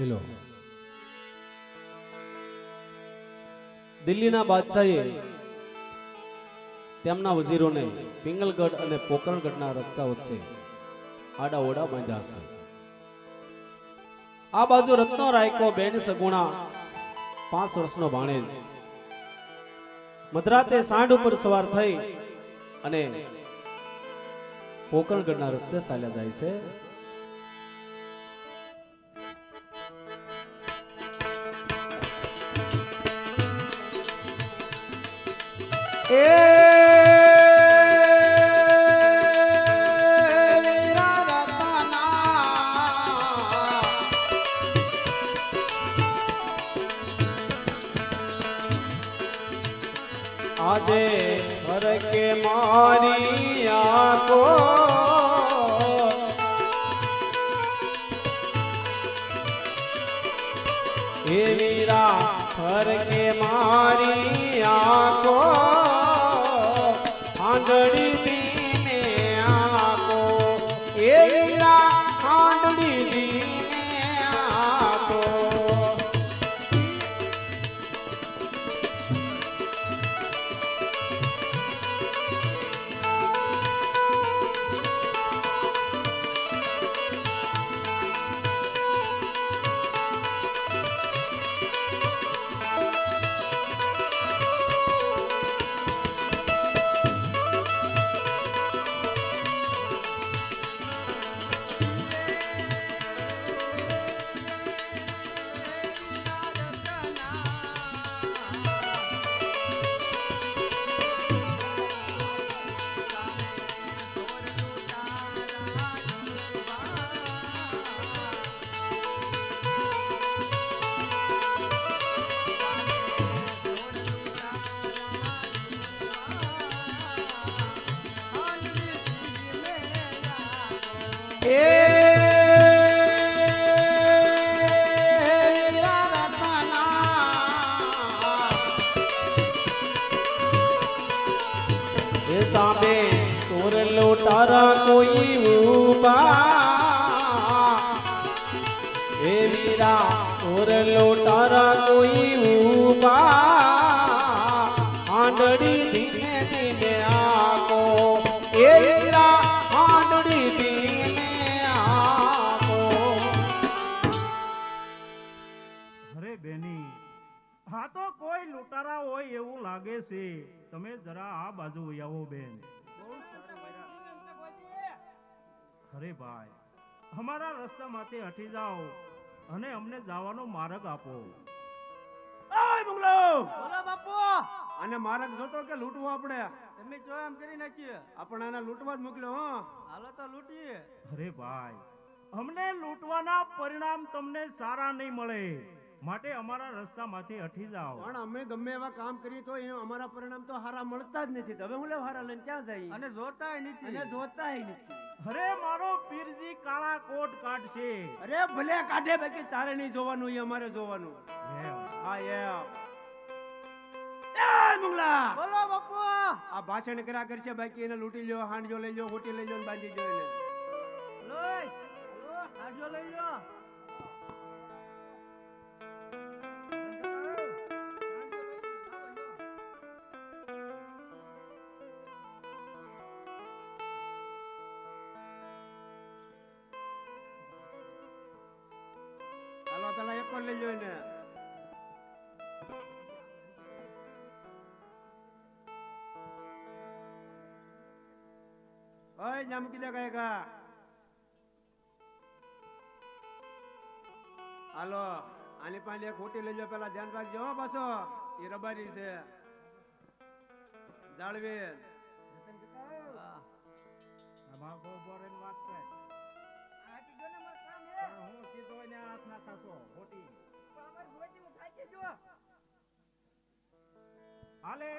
Hello દિલ્હીના બાદશાહે તેમના વઝીરોને પિંગલગઢ અને પોકરણગઢના રસ્તા વચ્ચે આડા બાંધ્યા છે. આ બાજુ રત્નો રાયકો બેન સગુણા પાંચ વર્ષનો ભાણેજ મધરાતે સાંઢ ઉપર સવાર થઈ અને પોકરણગઢના રસ્તે ચાલ્યા જાય છે. Yeah. સામે ચોર લોટારા કોઈ ઊભા. હે વીરા ચોર લોટારા કોઈ ઊભા. બાજુ આવો બેન. અરે ભાઈ અમારા રસ્તામાંથી હટી જાઓ અને અમને જવાનો માર્ગ આપો. ઓય બંગલો! બોલો બાપુ. આને મારક જોતો કે લૂંટવો આપણે? તમે જો એમ કરી નાખીએ આપણે આને લૂંટવા જ મોકલ્યો હો. હાલો તો લૂંટીએ. અરે ભાઈ અમને લૂંટવાના પરિણામ તમને સારા નહીં મળે. માટે અમારા રસ્તામાંથી હટી જાઓ. પણ અમે ગમે એવા કામ કરીએ તો એ અમારા પરિણામ તો હારા મળતા જ નથી. હવે હું લે હારા લઈને ક્યાં જઈએ અને જોતા નથી. અને જોતા નથી. અરે મારો પીરજી કાળા કોટ કાઢશે. અરે ભલે કાઢે બાકી તારે નહીં જોવાનું એ અમારે જોવાનું. હા એમ. એ મંગલા! બોલો બાપુ. આ ભાષણ કર્યા કરશે બાકી એને લૂંટી લ્યો હાંડજો લઈ લ્યો હોટી લઈ લ્યો બાંધી એને. લોય લઈ લો ઓય જા મૂકી દે કઈ હાલો, આની એક ખોટી લેજો પેલા ધ્યાન રાખજો પાછો. એ રબારી છે. જાળવી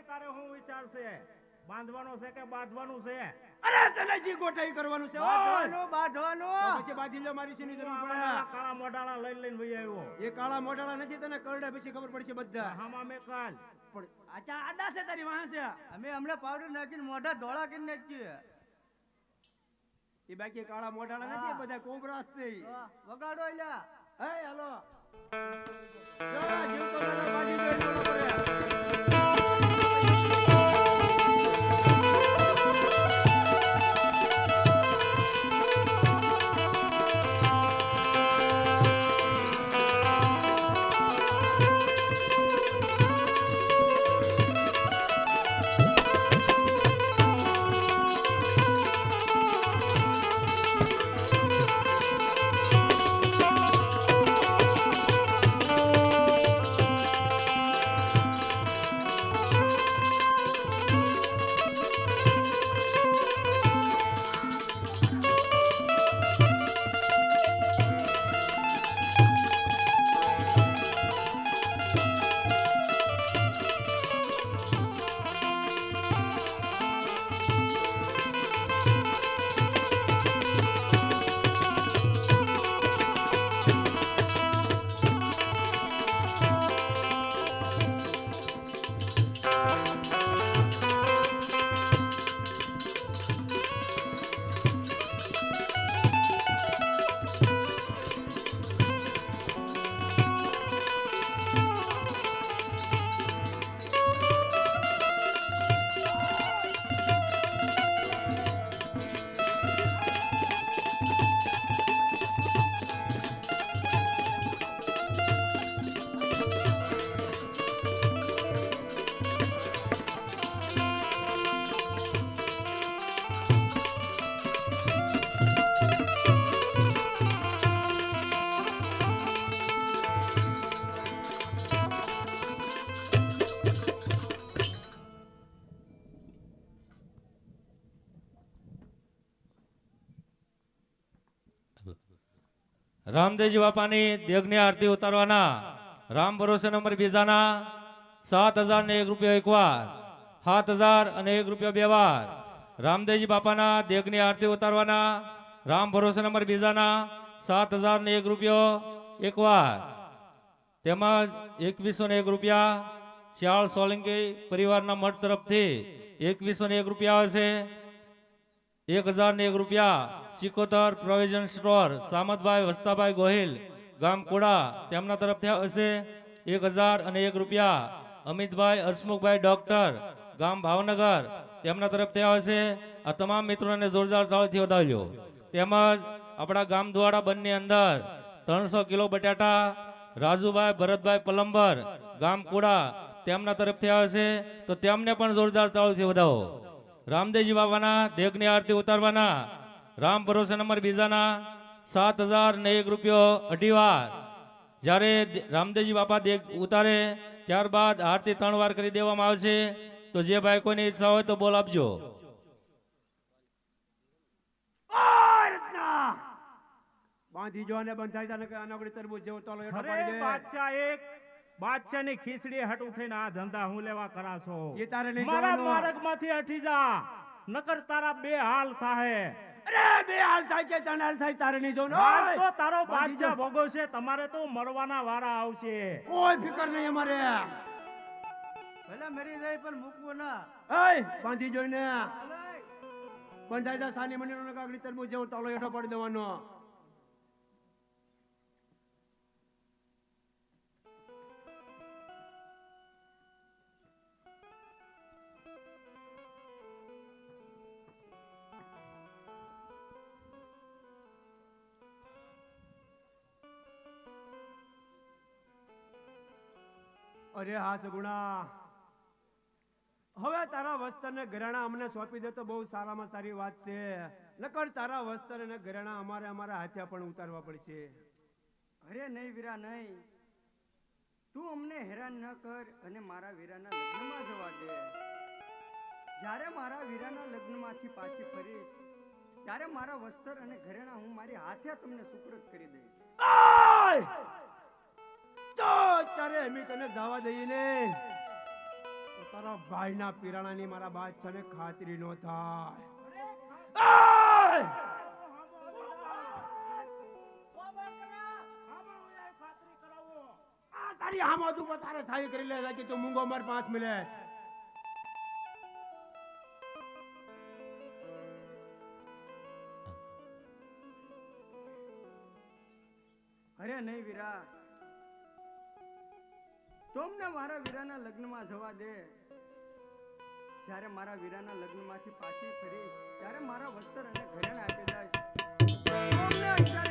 તારે હું વિચાર છે બાંધવાનો છે કે બાંધવાનું છે? અરે તને જી ગોઠાઈ કરવાનું છે! બાંધવાનું બાંધવાનું! પછી બાંધી લો મારી શેની જરૂર પડે? કાળા મોઢાળા લઈ લઈને ભઈ આવ્યો. એ કાળા મોઢાળા નથી તને કરડે પછી ખબર પડશે બધા. હામાં મેં કાલ. પણ આચા આડા છે તારી વાહ છે? અમે હમણાં પાવડર નાખીને મોઢા ધોળા કરી નાખીએ. એ બાકી કાળા મોઢાળા નથી બધા કોબરા છે વગાડો એલા હે હાલો. રામદેવજી બાપાની દેગની આરતી ઉતારવાના, રામ ભરોસે નંબર બીજાના, સાત હજાર ને એક રૂપિયા એક વાર સાત હજાર અને એક રૂપિયો બે વાર, રામદેવજી બાપાના દેગની આરતી ઉતારવાના, રામ ભરોસે નંબર બીજાના, સાત હજાર ને એક રૂપિયો એક વાર. તેમજ એકવીસો ને એક રૂપિયા શ્યાળ સોલંકી પરિવારના મઠ તરફથી એકવીસો ને એક રૂપિયા આવે છે. એક હજાર ને એક રૂપિયા, સિકોતર પ્રોવિઝન સ્ટોર, સામતભાઈ વસ્તાભાઈ ગોહિલ, ગામ કોડા, તેમના તરફથી હશે એક હજાર અને એક રૂપિયા. અમિતભાઈ, હસમુખભાઈ ડોક્ટર, ગામ ભાવનગર, તેમના તરફથી આવશે. આ તમામ મિત્રોને જોરદાર તાળીથી વધાવ્યો તેમજ આપણા ગામ દ્વારા બંને અંદર ત્રણસો કિલો બટાટા, રાજુભાઈ, ભરતભાઈ પલંબર, ગામ કુડા, તેમના તરફથી આવશે. તો તેમને પણ જોરદાર તાળીથી વધાવો. રામદેવજી બાબાના દેગની આરતી ઉતારવાના રામ ભરોસે નંબર બીજાના સાત હજાર ને એક રૂપિયો અઢી વાર જ્યારે રામદેવજી બાપા દેગ ઉતારે ત્યારબાદ આરતી ત્રણ વાર કરી દેવામાં આવશે તો જે ભાઈ કોઈની ઈચ્છા હોય તો બોલ આપજો ઓય રત્ના! બાંધી જો અને બંધાઈ જાય ને તરબૂજ જેવો તોલો હેઠો પાડી દે. બાદશાહ એક બાદશાહની ખીચડી હટ ઉઠીને આ ધંધા હું લેવા કરાશો. એ તારે નહીં મારા. માર્ગમાંથી હટી જા. નકર તારા બે હાલ થાહે. અરે બે હાલ થાય કે ત્રણ હાલ થાય તારે નહીં જોવાનું. તો તારો બાદશાહ જો. ભોગવશે તમારે તો મરવાના વારા આવશે. કોઈ ફિકર નહીં અમારે. ભલે મરી જાય પણ મૂકવું ના. ઓય! બાંધી જોઈને. બંધાઈ જા સાની મની કાગડી જેવો તોલો હેઠો પાડી દેવાનો. અરે હા સગુણા. હવે તારા વસ્ત્ર ને ઘરેણા અમને સોંપી દે તો બહુ સારામાં સારી વાત છે. નકર તારા વસ્ત્ર અને ઘરેણા અમારે અમારા હાથે પણ ઉતારવા પડશે. અરે નહીં વીરા નહીં. તું અમને હેરાન ન કર અને મારા વીરાના લગ્નમાં જવા દે. જ્યારે મારા વીરાના લગ્નમાંથી પાછી ફરીશ ત્યારે મારા વસ્ત્ર અને ઘરેણા હું મારી હાથે તમને સુપ્રત કરી દઈશ! ખાતરી નો થાય. કરી લે કે તું મૂંગો માર પાંચ મિલે. અરે નહીં વીરા તું અમને મારા વીરાના લગ્નમાં જવા દે. જ્યારે મારા વીરાના લગ્નમાંથી પાછી ફરી, ત્યારે મારા વસ્ત્ર અને ઘરેણા આપી દઈશ.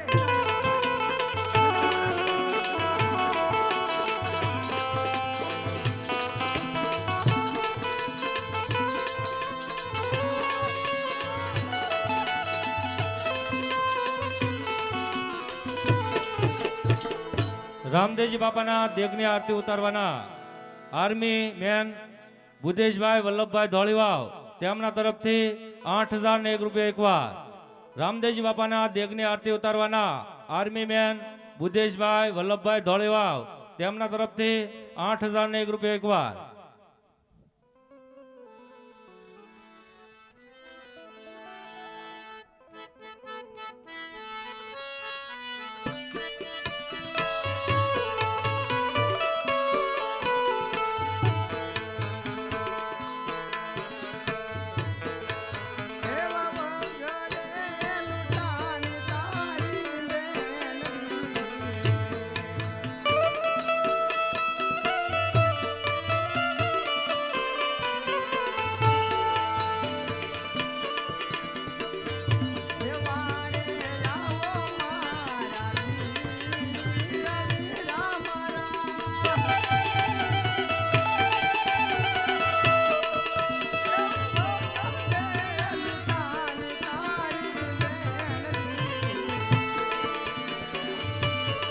રામદેવજી બાપાના દેગની આરતી ઉતારવાના આર્મી મેન ભુદેશભાઈ વલ્લભભાઈ ધોળીવાવ તેમના તરફથી આઠ હજાર ને એક રૂપિયા એકવાર રામદેવજી બાપાના દેગની આરતી ઉતારવાના આર્મી મેન ભુદેશભાઈ વલ્લભભાઈ ધોળીવાવ તેમના તરફથી આઠ હજાર ને એક રૂપિયા એકવાર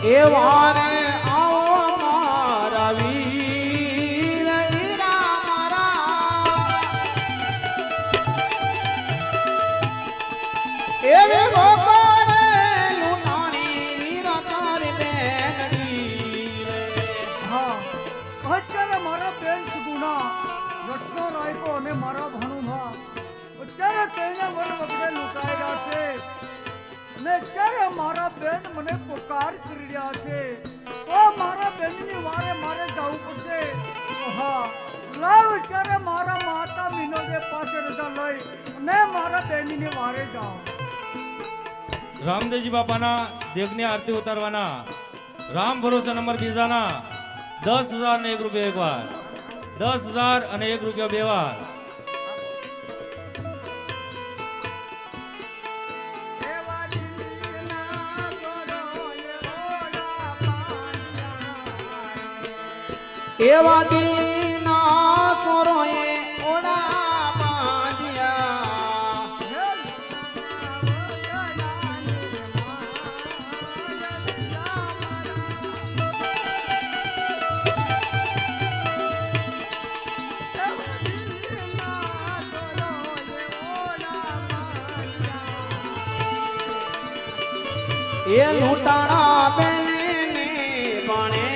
એવાને કરી રહ્યા છે. તો મારા બેનની વારે મારે જવું પડશે. હા. લાવ ત્યારે મારા માતા વિનોદે પાસે રજા લઈ ને મારા બેનની વારે જાઉં રામદેવજી બાપાના દેગની આરતી ઉતારવાના. રામ ભરોસે નંબર બીજાના. દસ હજાર ને એક રૂપિયા એકવાર દસ હજાર અને એક રૂપિયા બે વાર. એવા દિલના સોરોએ ઓડા બાંધ્યા એ લૂંટાણા બેને ને બણે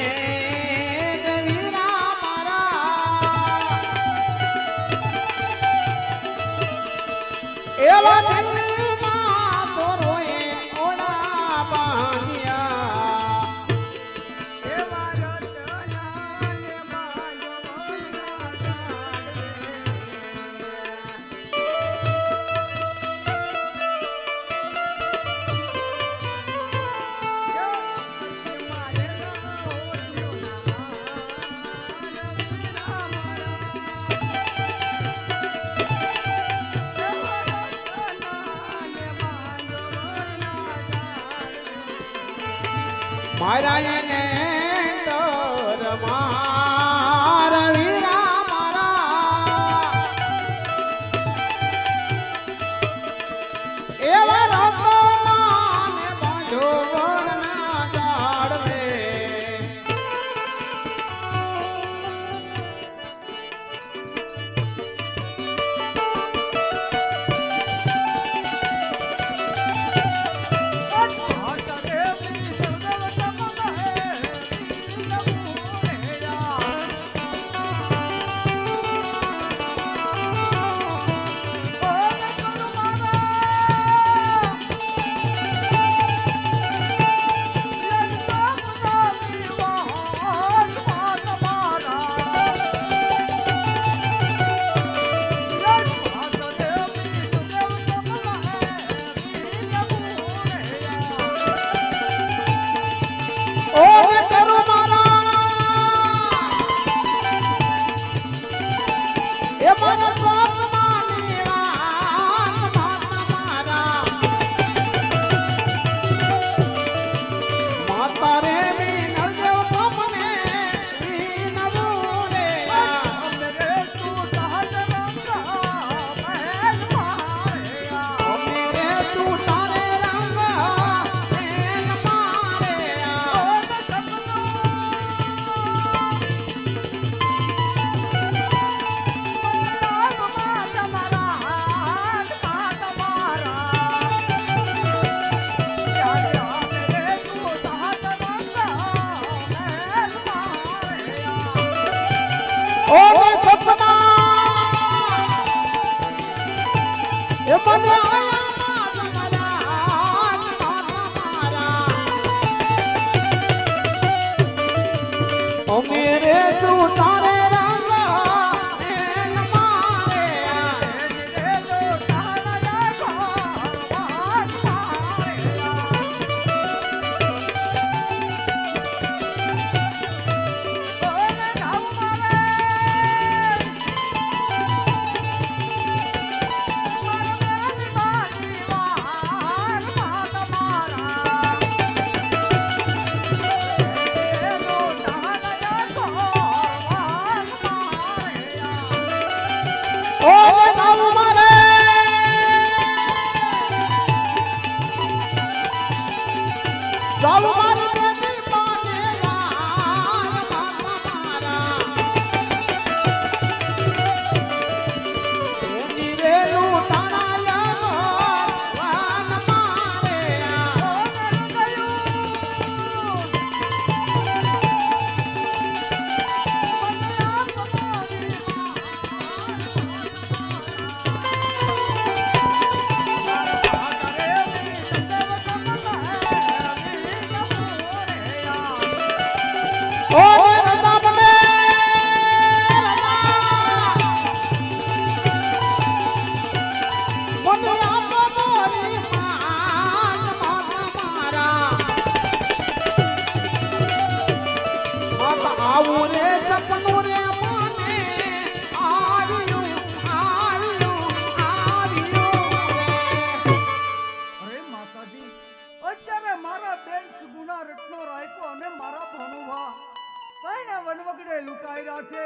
વનવગડે રહ્યા છે?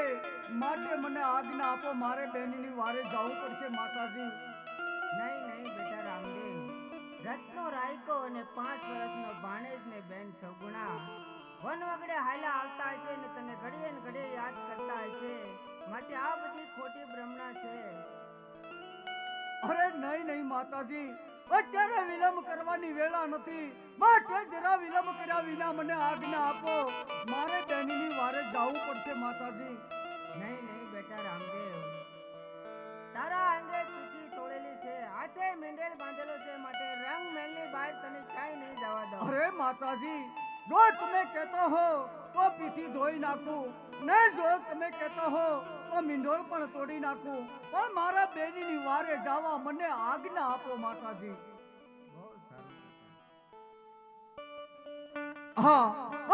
માટે મને આજ્ઞા આપો મારે બહેનની વારે જવું પડશે માતાજી. નહીં નહીં બેટા રામદેવ. રત્નો રાયકો અને પાંચ વર્ષનો ભાણેજ ને બેન સગુણા. વન વગડે હાલા આવતા છે ને તને ઘડીએ ને ઘડીએ યાદ કરતા છે માટે આ બધી ખોટી ભ્રમણા છે. અરે નહીં નહીં માતાજી. અત્યારે વિલંબ કરવાની વેળા નથી. માટે જરા વિલંબ કર્યા વિના મને આજ્ઞા આપો. મારે તેની વારે જવું પડશે માતાજી. નહીં નહીં બેટા રામદેવ. તારા અંગે પીઠી તોડેલી છે. હાથે મેંડેલ બાંધેલો છે. માટે રંગ મહેલની બહાર તને ક્યાંય નહીં જવા દો અરે માતાજી જો તમે કહેતા હો, તો પીઠી ધોઈ નાખું. ને જો તમે કહેતા હો, તો મિંડોળ પણ તોડી નાખું. પણ મારા બેનીની વારે જવા મને આજ્ઞા આપો માતાજી. હા,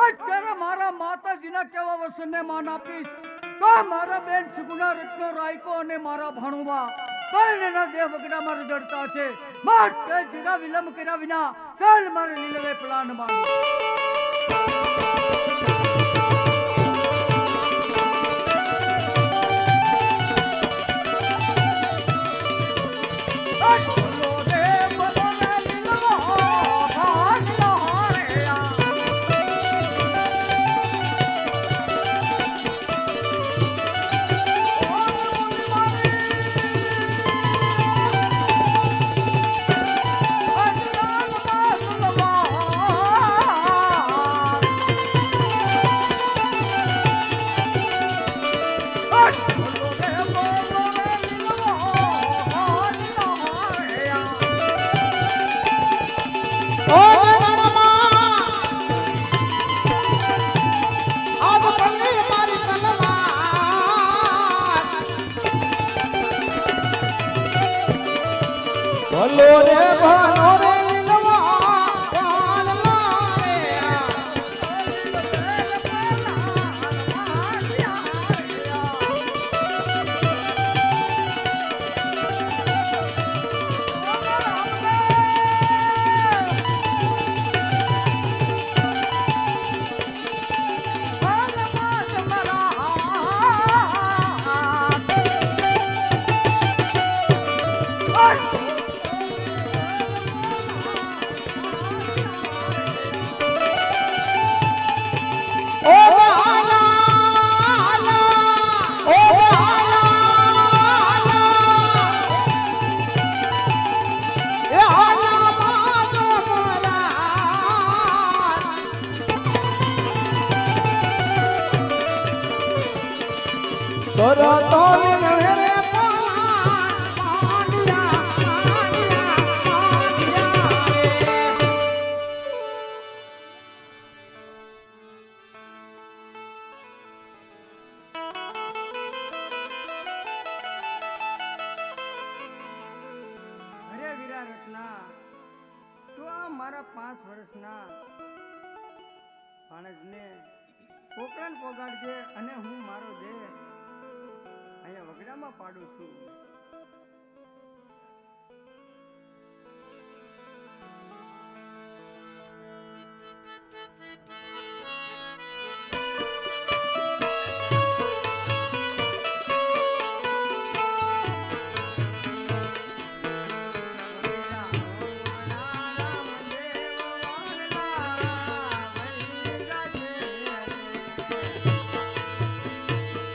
અત્યારે મારા માતાજીના કેવા વસનને માન આપીશ. તો મારા બેન સુગુણા રત્નો રાયકો અને મારા ભાણુબા. કઈના દેહ વગડામાં રજડતા છે. માટે જરા વિલંબ કર્યા વિના ચાલ મારે લીલવે પ્લાન મારું Música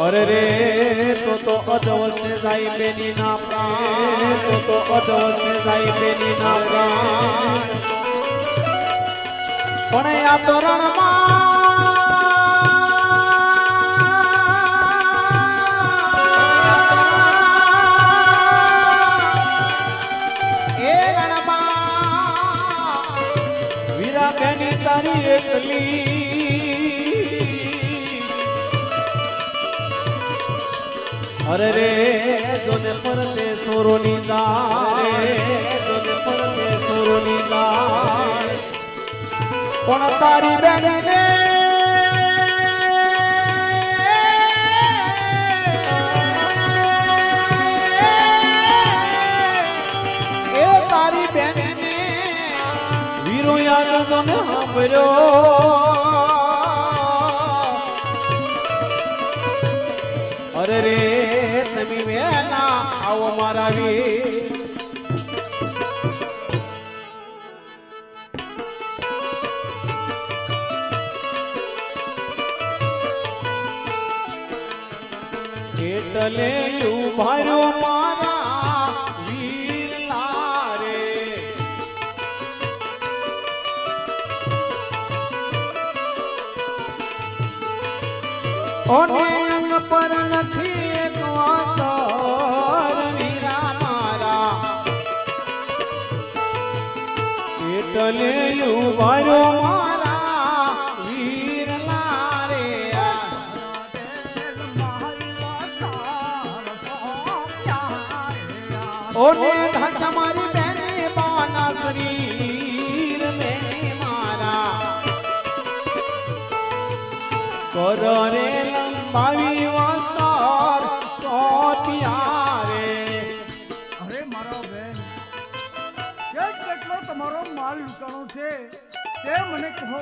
અરે રે, તો તો અધવસે જાય બેની ના પ્રાણ. તો તો અધવસે જાય બેની ના પ્રાણ. પણ આ તોરણમાં અરે રે, જોને પરતે સોરોની દારે જોને પરતે સોરોની દાર પણ તારી બેનને એ તારી બેનને વીરો યાદ મને સાંભળ્યો. મારા વીર એટલે ઉભાર્યો મારા વીરલા રે ઓને અંગ પર નખ મને યુવારો મારા વીર લારે ઓને ઢાંચ મારી બેને બાના શરીર મેને મારા. કરો રે લંબાવી વા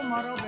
tomorrow.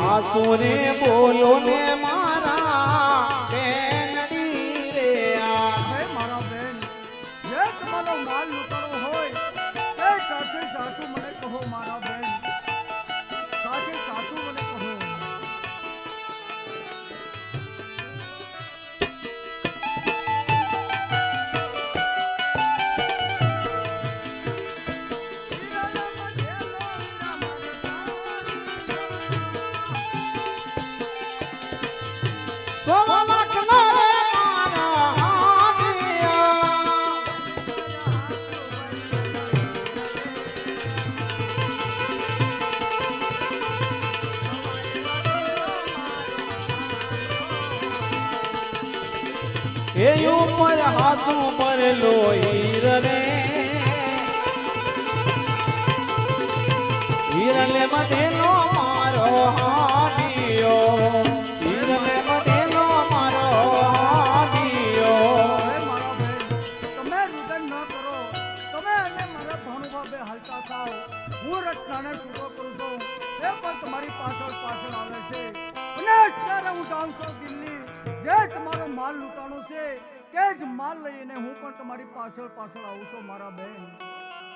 આસુ ને બોલો ને એ ઉપર હાસુ પર લોહીર રે. હિરલે મધેનો મારો હા લઈને હું પણ તમારી પાછળ પાછળ આવું છું મારા બેન.